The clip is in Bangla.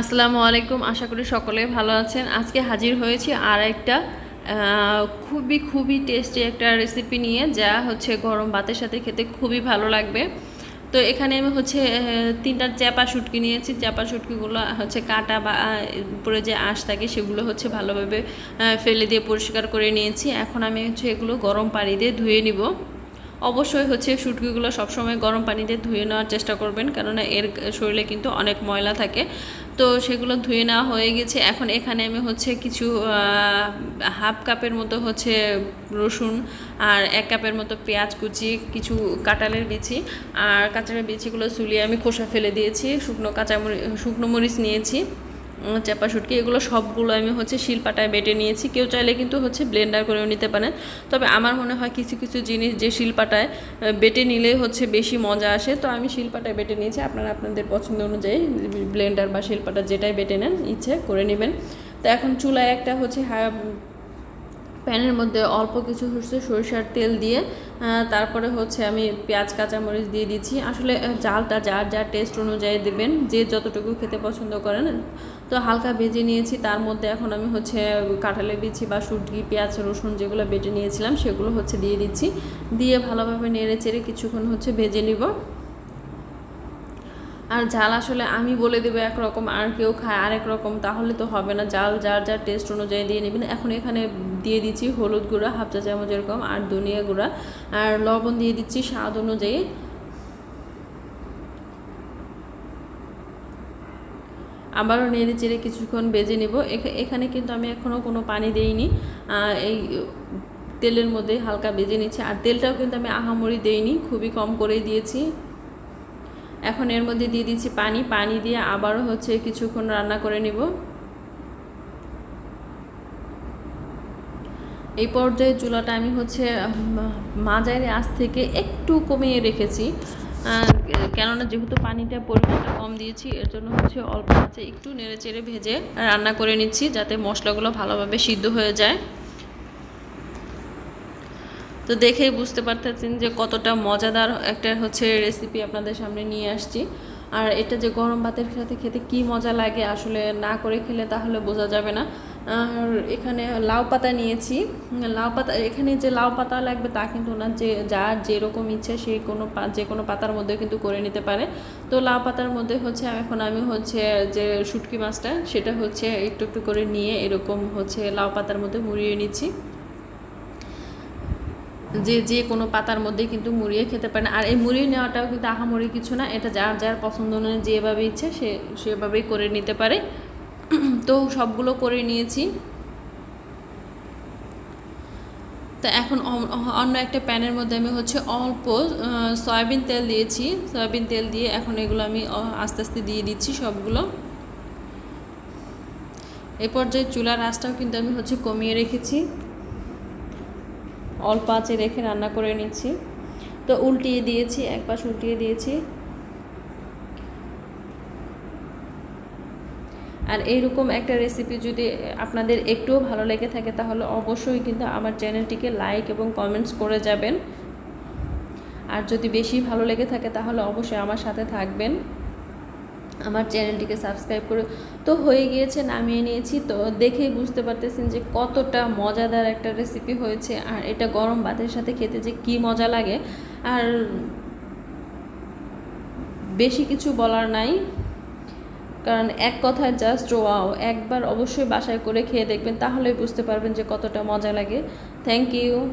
আসসালামু আলাইকুম, আশা করি সকলে ভালো আছেন। আজকে হাজির হয়েছি আর একটা খুবই খুবই টেস্টি একটা রেসিপি নিয়ে, যা হচ্ছে গরম ভাতের সাথে খেতে খুবই ভালো লাগবে। তো এখানে আমি হচ্ছে তিনটা চ্যাপা শুটকি নিয়েছি। চ্যাপা শুটকিগুলো হচ্ছে কাটা বা উপরে যে আঁশ থাকে, সেগুলো হচ্ছে ভালোভাবে ফেলে দিয়ে পরিষ্কার করে নিয়েছি। এখন আমি হচ্ছে এগুলো গরম পানি দিয়ে ধুয়ে নিব। অবশ্যই হচ্ছে শুটকিগুলো সবসময় গরম পানিতে ধুয়ে নেওয়ার চেষ্টা করবেন, কেননা এর শরীরে কিন্তু অনেক ময়লা থাকে। তো সেগুলো ধুয়ে নেওয়া হয়ে গেছে। এখন এখানে আমি হচ্ছে কিছু হাফ কাপের মতো হচ্ছে রসুন আর এক কাপের মতো পেঁয়াজ কুচি, কিছু কাঁঠালের বিচি। আর কাঁচালের বিচিগুলো চুলিয়ে আমি খোসা ফেলে দিয়েছি, শুকনো কাঁচামরিচ শুকনো মরিচ নিয়েছি। চাপা শুটকি এগুলো সবগুলো আমি হচ্ছে শিলপাটায় বেটে নিয়েছি। কেউ চাইলে কিন্তু হচ্ছে ব্লেন্ডার করেও নিতে পারেন। তবে আমার মনে হয় কিছু কিছু জিনিস যে শিলপাটায় বেটে নিলে হচ্ছে বেশি মজা আসে। তো আমি শিলপাটায় বেটে নিয়েছি। আপনারা আপনাদের পছন্দ অনুযায়ী ব্লেন্ডার বা শিলপাটা যেটাই বেটে নেন, ইচ্ছে করে নেবেন। তো এখন চুলায় একটা হচ্ছে প্যানের মধ্যে অল্প কিছু হচ্ছে সরিষার তেল দিয়ে তারপরে হচ্ছে আমি পেঁয়াজ, কাঁচামরিচ দিয়ে দিচ্ছি। আসলে জালটা যার যার টেস্ট অনুযায়ী দেবেন, যে যতটুকু খেতে পছন্দ করেন, তো হালকা ভেজে নিয়েছি। তার মধ্যে এখন আমি হচ্ছে কাঁঠালের বিচি বা শুটকি, পেঁয়াজ, রসুন যেগুলো বেটে নিয়েছিলাম, সেগুলো হচ্ছে দিয়ে দিচ্ছি। দিয়ে ভালোভাবে নেড়ে চেড়ে কিছুক্ষণ হচ্ছে ভেজে নিব। আর ঝাল আসলে আমি বলে দেবো একরকম আর কেউ খায় আরেক রকম, তাহলে তো হবে না। জাল যার যার টেস্ট অনুযায়ী দিয়ে নেবেন। এখন এখানে দিয়ে দিচ্ছি হলুদ গুঁড়া, হাফ চা চামচ এরকম, আর ধনিয়া গুঁড়া। আর লবণ দিয়ে দিচ্ছি স্বাদ অনুযায়ী। আবারও নেড়ে চেড়ে কিছুক্ষণ বেজে নেব। এখা- এখানে কিন্তু আমি এখনও কোনো পানি দেইনি। এই তেলের মধ্যে হালকা বেজে নিচ্ছি। আর তেলটাও কিন্তু আমি আহামরি দেইনি, খুবই কম করেই দিয়েছি। এখন এর মধ্যে দিয়ে দিচ্ছি পানি। পানি দিয়ে আবারও হচ্ছে কিছুক্ষণ রান্না করে নিব। এই পর্যায়ে চুলাটা আমি হচ্ছে মাঝারি আঁচ থেকে একটু কমিয়ে রেখেছি। কেননা যেহেতু পানিটা পরিমাণটা কম দিয়েছি, এর জন্য হচ্ছে অল্প আঁচে একটু নেড়ে চেড়ে ভেজে রান্না করে নিচ্ছি, যাতে মশলাগুলো ভালোভাবে সিদ্ধ হয়ে যায়। তো দেখেই বুঝতে পারতেছেন যে কতটা মজাদার একটা হচ্ছে রেসিপি আপনাদের সামনে নিয়ে আসছি। আর এটা যে গরম ভাতের সাথে খেতে কি মজা লাগে আসলে না করে খেলে তাহলে বোঝা যাবে না। আর এখানে লাউ পাতা নিয়েছি। লাউ পাতা, এখানে যে লাউ পাতা লাগবে তা কিন্তু না, যে যার যেরকম ইচ্ছে সেই কোনো যে কোনো পাতার মধ্যে কিন্তু করে নিতে পারে। তো লাউ পাতার মধ্যে হচ্ছে, এখন আমি হচ্ছে যে শুটকি মাছটা, সেটা হচ্ছে একটু একটু করে নিয়ে এরকম হচ্ছে লাউ পাতার মধ্যে মুড়িয়ে নিচ্ছি। যে যে কোনো পাতার মধ্যে কিন্তু মুড়িয়ে খেতে পারেন আর এই মুড়িয়ে নেওয়াটাও কিন্তু আহামরি কিছু না, এটা যার যার পছন্দ অনুযায়ী যেভাবে ইচ্ছে সে, সেভাবেই করে নিতে পারে। তো সবগুলো করে নিয়েছি। তো এখন অন্য একটা প্যানের মধ্যে আমি হচ্ছে অল্প সয়াবিন তেল দিয়েছি। সয়াবিন তেল দিয়ে এখন এগুলো আমি আস্তে আস্তে দিয়ে দিচ্ছি সবগুলো। এই পর্যায়ে চুলার আঁচটাও কিন্তু আমি হচ্ছে কমিয়ে রেখেছি। অল্প আঁচে রেখে রান্না করে নিচ্ছি। তো উল্টিয়ে দিয়েছি, এক পাশ উল্টিয়ে দিয়েছি। আর এইরকম একটা রেসিপি যদি আপনাদের একটুও ভালো লেগে থাকে, তাহলে অবশ্যই কিন্তু আমার চ্যানেলটিকে লাইক এবং কমেন্টস করে যাবেন। আর যদি বেশি ভালো লেগে থাকে, তাহলে অবশ্যই আমার সাথে থাকবেন। আমার চ্যানেলটিকে সাবস্ক্রাইব করে। তো হয়ে গিয়েছে, নামিয়ে নিয়েছি। তো দেখেই বুঝতে পারতেছেন যে কতটা মজাদার একটা রেসিপি হয়েছে। আর এটা গরম ভাতের সাথে খেতে যে কি মজা লাগে। আর বেশি কিছু বলার নাই। কারণ এক কথায় জাস্ট ওয়াও একবার অবশ্যই বাসায় করে খেয়ে দেখবেন, তাহলেই বুঝতে পারবেন যে কতটা মজা লাগে। Thank you